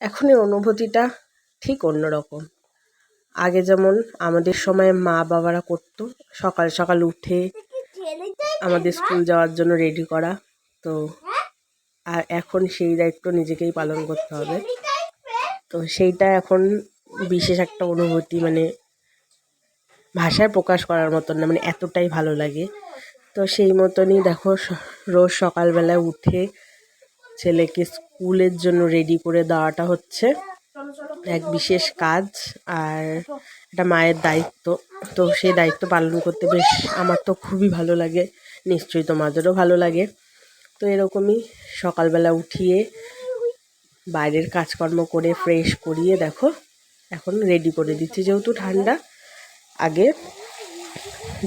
এখন এই অনুভূতিটা ঠিক অন্যরকম। আগে যেমন আমাদের সময় মা বাবারা করতো, সকাল সকাল উঠে আমাদের স্কুল যাওয়ার জন্য রেডি করা, তো আর এখন সেই দায়িত্ব নিজেকেই পালন করতে হবে। তো সেইটা এখন বিশেষ একটা অনুভূতি মানে ভাষায় প্রকাশ করার মতন না মানে এতটাই ভালো লাগে। তো সেই মতনই দেখো রোজ সকালবেলায় উঠে ছেলেকে স্কুলের জন্য রেডি করে দেওয়াটা হচ্ছে এক বিশেষ কাজ আর এটা মায়ের দায়িত্ব। তো সেই দায়িত্ব পালন করতে বেশ আমার তো খুবই ভালো লাগে, নিশ্চয়ই তোমাদেরও ভালো লাগে। তো এরকমই সকালবেলা উঠিয়ে বাইরের কাজকর্ম করে ফ্রেশ করিয়ে দেখো, এখন রেডি করে দিচ্ছি যেহেতু ঠান্ডা। আগে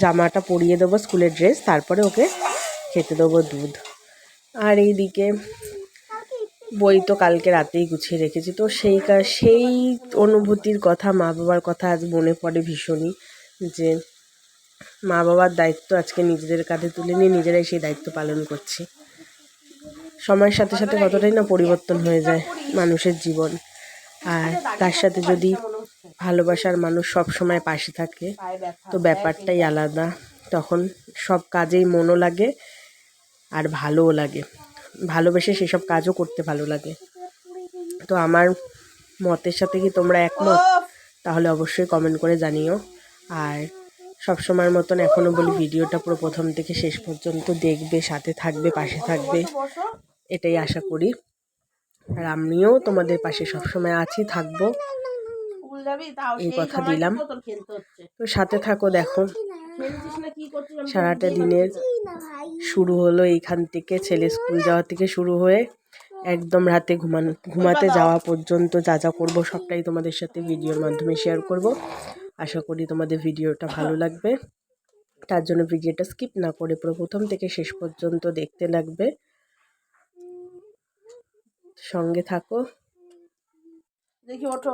জামাটা পরিয়ে দেবো স্কুলের ড্রেস তারপরে ওকে খেতে দেবো দুধ। আর এইদিকে বই তো কালকে রাতেই গুছিয়ে রেখেছি। তো সেই সেই অনুভূতির কথা, মা বাবার কথা আজ মনে পড়ে ভীষণই যে মা বাবার দায়িত্ব আজকে নিজেদের কাঁধে তুলে নিয়ে নিজেরাই সেই দায়িত্ব পালন করছি। সময়ের সাথে সাথে কতটাই না পরিবর্তন হয়ে যায় মানুষের জীবন। আর তার সাথে যদি ভালোবাসার মানুষ সব সময় পাশে থাকে, তো ব্যাপারটাই আলাদা। তখন সব কাজেই মনও লাগে আর ভালোও লাগে। ভালোবেসে সেসব কাজও করতে ভালো লাগে। তো আমার মতের সাথে কি তোমরা একমত? তাহলে অবশ্যই কমেন্ট করে জানিও। আর সব সময়ের মতন এখনও বলি, ভিডিওটা পুরো প্রথম থেকে শেষ পর্যন্ত দেখবে, সাথে থাকবে, পাশে থাকবে। এটাই আশা করি। আর আমিও তোমাদের পাশে সবসময় আছি, থাকব। এই কথা দিলাম। তো সাথে থাকো দেখো। সারাটা দিনের শুরু হলো এইখান থেকে ছেলে স্কুল যাওয়া থেকে শুরু হয়ে একদম রাতে ঘুমানো ঘুমাতে যাওয়া পর্যন্ত যা যা করব সবটাই তোমাদের সাথে ভিডিওর মাধ্যমে শেয়ার করব। আশা করি তোমাদের ভিডিওটা ভালো লাগবে। তার জন্য ভিডিওটা স্কিপ না করে পুরো প্রথম থেকে শেষ পর্যন্ত দেখতে লাগবে। সঙ্গে থাকো। দেখি ওঠো।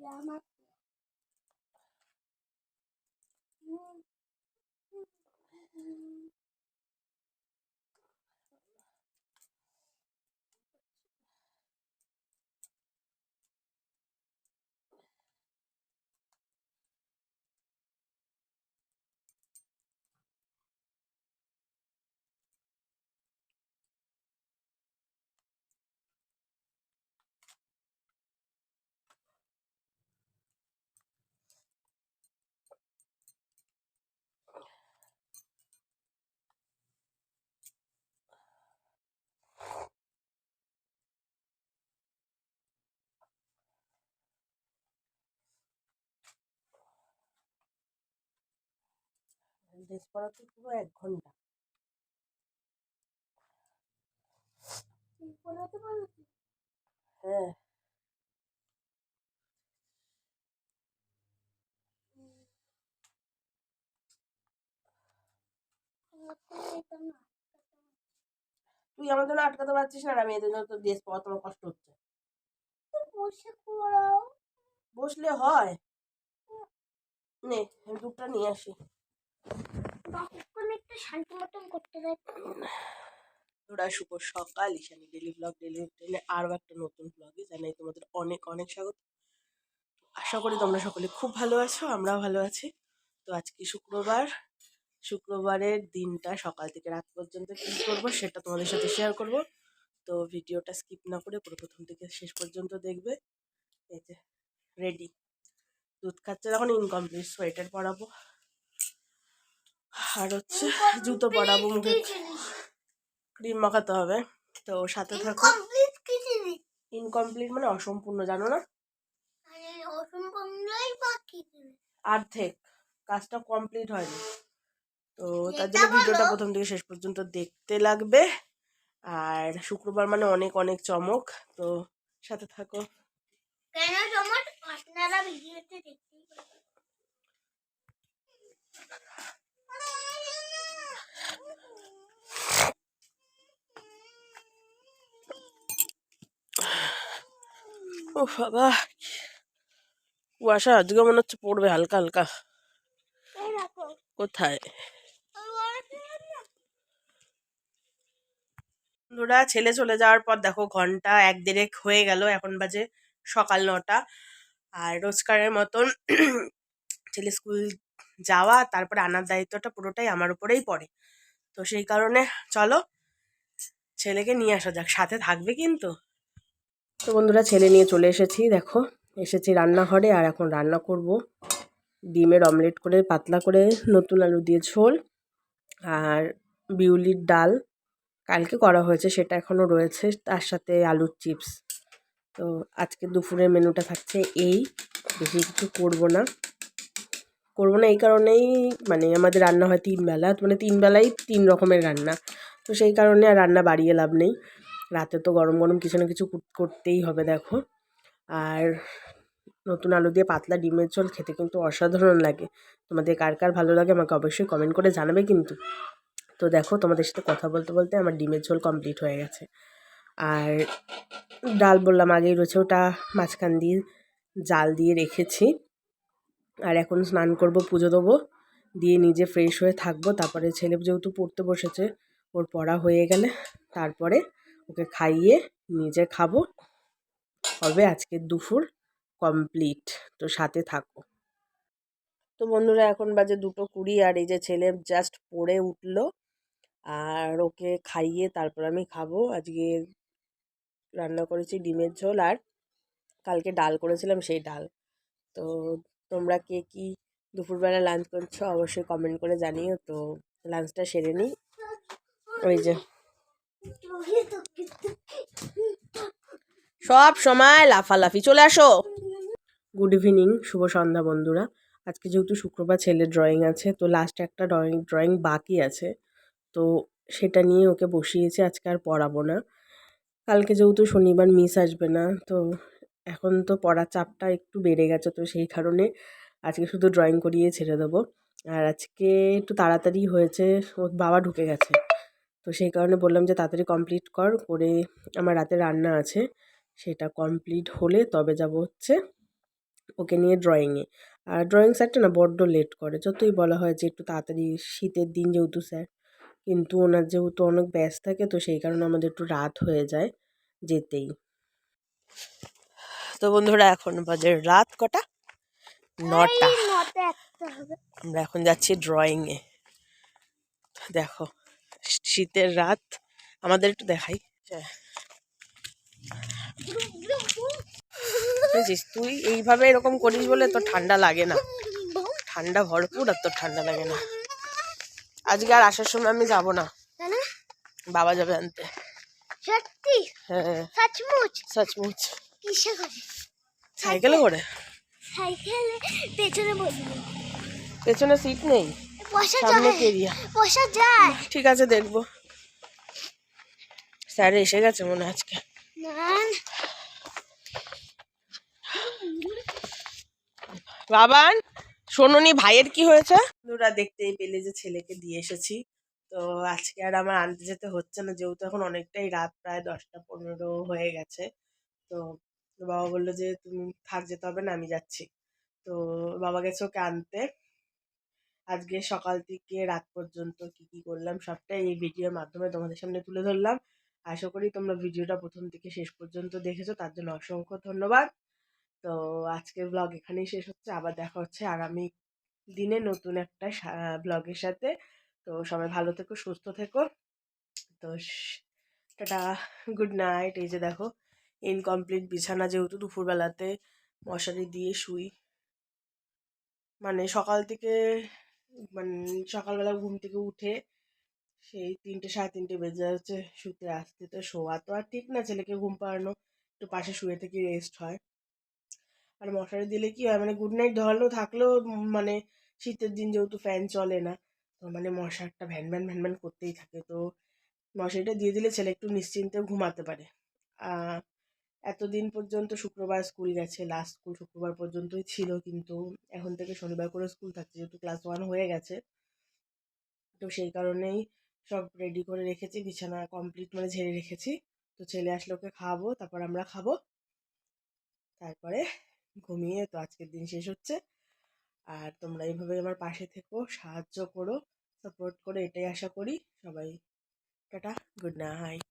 giá mắt Mm-hmm. ড্রেস পরাতে পুরো এক ঘণ্টা। হ্যাঁ। তুই আমার জন্য আটকাতে পারছিস না আর আমি এদের জন্য তোর ড্রেস পরা তোমার কষ্ট হচ্ছে। বসলে হয়। নে আমি দুধটা নিয়ে আসি। সকাল ডেলি আরও একটা নতুন তোমাদের অনেক অনেক স্বাগত। আশা করি তোমরা সকলে খুব ভালো আছো, আমরাও ভালো আছি। তো আজকে শুক্রবার, শুক্রবারের দিনটা সকাল থেকে রাত পর্যন্ত কী করব সেটা তোমাদের সাথে শেয়ার করব। তো ভিডিওটা স্কিপ না করে পুরো প্রথম থেকে শেষ পর্যন্ত দেখবে। রেডি দুধ খাচ্ছে, তখন ইনকমপ্লিট সোয়েটার পরাবো। আর হচ্ছে জুতো পরাবো মুখে ক্রিম মাখাতে হবে। তো সাথে থাকো। ইনকমপ্লিট মানে অসম্পূর্ণ জানো না? আরে অসম্পূর্ণই অর্ধেক কাজটা কমপ্লিট হয়নি। তো তার জন্য ভিডিওটা প্রথম থেকে শেষ পর্যন্ত দেখতে লাগবে। আর শুক্রবার মানে অনেক অনেক চমক। তো সাথে থাকো। কেন তোমার আপনারা ভিডিওতে দেখতেই ও বাবা, কুয়াশা আজকে মনে হচ্ছে পড়বে হালকা হালকা। কোথায়? বন্ধুরা, ছেলে চলে যাওয়ার পর দেখো ঘণ্টা এক দেড়েক হয়ে গেল, এখন বাজে সকাল নটা। আর রোজকারের মতন ছেলে স্কুল যাওয়া, তারপরে আনার দায়িত্বটা পুরোটাই আমার উপরেই পড়ে। তো সেই কারণে চলো, ছেলেকে নিয়ে আসা যাক, সাথে থাকবে কিন্তু। তো বন্ধুরা, ছেলে নিয়ে চলে এসেছি, দেখো। এসেছি রান্নাঘরে, আর এখন রান্না করব। ডিমের অমলেট করে, পাতলা করে নতুন আলু দিয়ে ঝোল আর বিউলির ডাল। কালকে করা হয়েছে, সেটা এখনও রয়েছে, তার সাথে আলুর চিপস। তো আজকে দুপুরের মেনুটা থাকছে এই, বেশি কিছু করব না। করব না এই কারণেই মানে আমাদের রান্না হয় তিন বেলা মানে তিন বেলাই তিন রকমের রান্না। তো সেই কারণে আর রান্না বাড়িয়ে লাভ নেই। রাতে তো গরম গরম কিছু না কিছু করতেই হবে, দেখো। আর নতুন আলু দিয়ে পাতলা ডিমের ঝোল খেতে কিন্তু অসাধারণ লাগে। তোমাদের কার কার ভালো লাগে আমাকে অবশ্যই কমেন্ট করে জানাবে কিন্তু। তো দেখো, তোমাদের সাথে কথা বলতে বলতে আমার ডিমের ঝোল কমপ্লিট হয়ে গেছে। আর ডাল বললাম, আগেই রয়েছে ওটা মাঝখান দিয়ে জাল দিয়ে রেখেছি। আর এখন স্নান করব, পুজো দেবো। দিয়ে নিজে ফ্রেশ হয়ে থাকব। তারপরে ছেলে যেহেতু পড়তে বসেছে, ওর পড়া হয়ে গেলে, তারপরে ওকে খাইয়ে নিজে খাব। হবে আজকের দুপুর কমপ্লিট তো সাথে থাকো। তো বন্ধুরা, এখন বাজে দুটো কুড়ি আর এই যে ছেলে জাস্ট পড়ে উঠল। আর ওকে খাইয়ে তারপর আমি খাব। আজকে রান্না করেছি ডিমের ঝোল আর কালকে ডাল করেছিলাম সেই ডাল। তো তোমরা কে কি দুপুরবেলা লাঞ্চ করছ অবশ্যই কমেন্ট করে জানিও। তো লাঞ্চটা সেরে নিই। ওই যে সব সময় লাফালাফি, চলে আসো। গুড ইভিনিং শুভ সন্ধ্যা বন্ধুরা। আজকে যেহেতু শুক্রবার ছেলের ড্রয়িং আছে, তো লাস্ট একটা ড্রয়িং ড্রয়িং বাকি আছে। তো সেটা নিয়ে ওকে বসিয়েছি, আজকে আর পড়াবো না। কালকে যেহেতু শনিবার মিস আসবে না, তো এখন তো পড়ার চাপটা একটু বেড়ে গেছে, তো সেই কারণে আজকে শুধু ড্রয়িং করিয়ে ছেড়ে দেবো। আর আজকে একটু তাড়াতাড়ি হয়েছে, ওর বাবা ঢুকে গেছে। তো সেই কারণে বললাম যে তাড়াতাড়ি কমপ্লিট কর করে আমার রাতে রান্না আছে। সেটা কমপ্লিট হলে তবে যাব হচ্ছে ওকে নিয়ে ড্রয়িংয়ে আর ড্রয়িং স্যারটা না বড্ড লেট করে যতই বলা হয় যে একটু তাড়াতাড়ি শীতের দিন যেহেতু স্যার কিন্তু ওনার যেহেতু অনেক ব্যস্ত থাকে তো সেই কারণে আমাদের একটু রাত হয়ে যায় যেতেই। তো বন্ধুরা এখন বাজে রাত কটা? নটা। আমরা এখন যাচ্ছি ড্রয়িংয়ে দেখো শীতের রাত। আমাদের একটু দেখাই। হ্যাঁ। বুঝেছিস? তুই এইভাবে এরকম করিস বলে তোর ঠান্ডা লাগে না। ঠান্ডা ভরপুর আর তোর ঠান্ডা লাগে না। আজকে আর আসার সময় আমি যাব না। বাবা যাবে আনতে। সত্যি? হ্যাঁ। সচমুচ? সচমুচ। কিসে করে? সাইকেলে করে? সাইকেলে? পেছনে বসবো। পেছনে সিট নেই? ঠিক আছে দেখব। স্যার এসে গেছে মনে আজকে। বাবান শোনোনি ভাইয়ের কি হয়েছে? বন্ধুরা দেখতেই পেলে যে ছেলেকে দিয়ে এসেছি। তো আজকে আর আমার আনতে যেতে হচ্ছে না যেহেতু এখন অনেকটাই রাত প্রায় দশটা পনেরো হয়ে গেছে। তো বাবা বলল যে তুমি থাক যেতে হবে না আমি যাচ্ছি। তো বাবা গেছে ওকে আনতে। আজকে সকাল থেকে রাত পর্যন্ত কি কি করলাম, সবটাই এই ভিডিওর মাধ্যমে তোমাদের সামনে তুলে ধরলাম। আশা করি তোমরা ভিডিওটা প্রথম থেকে শেষ পর্যন্ত দেখেছ, তার জন্য অসংখ্য ধন্যবাদ। তো আজকের ব্লগ এখানেই শেষ হচ্ছে, আবার দেখা হচ্ছে আগামী দিনে নতুন একটা ব্লগের সাথে। তো সবাই ভালো থেকো, সুস্থ থেকো। তো টাটা গুড নাইট এই যে দেখো ইনকমপ্লিট বিছানা যেহেতু দুপুরবেলাতে মশারি দিয়ে শুই। মানে সকাল থেকে মানে সকালবেলা ঘুম থেকে উঠে সেই তিনটে, সাড়ে তিনটে বেজে যাচ্ছে, শুতে আসতে তো শোয়া তো আর ঠিক না, ছেলেকে ঘুম পাড়ানো, একটু পাশে শুয়ে থেকে রেস্ট হয়। আর মশারি দিলে কি হয় মানে গুড নাইট ধরানো থাকলেও মানে শীতের দিন যেহেতু ফ্যান চলে না, তো মানে মশারটা ভ্যান ভ্যান ভ্যান ভ্যান করতেই থাকে। তো মশারিটা দিয়ে দিলে ছেলে একটু নিশ্চিন্তে ঘুমাতে পারে। এতদিন পর্যন্ত শুক্রবার স্কুল গেছে। লাস্ট স্কুল শুক্রবার পর্যন্তই ছিল কিন্তু এখন থেকে শনিবার করে স্কুল থাকছে, যেহেতু ক্লাস ওয়ান হয়ে গেছে। তো সেই কারণেই সব রেডি করে রেখেছি, বিছানা কমপ্লিট মানে ঝেড়ে রেখেছি। তো ছেলে আসলে ওকে খাওয়াবো, তারপর আমরা খাব। তারপরে ঘুমিয়ে তো আজকের দিন শেষ হচ্ছে। আর তোমরা এইভাবে আমার পাশে থেকো, সাহায্য করো সাপোর্ট করো, এটাই আশা করি। সবাই টাটা গুড নাইট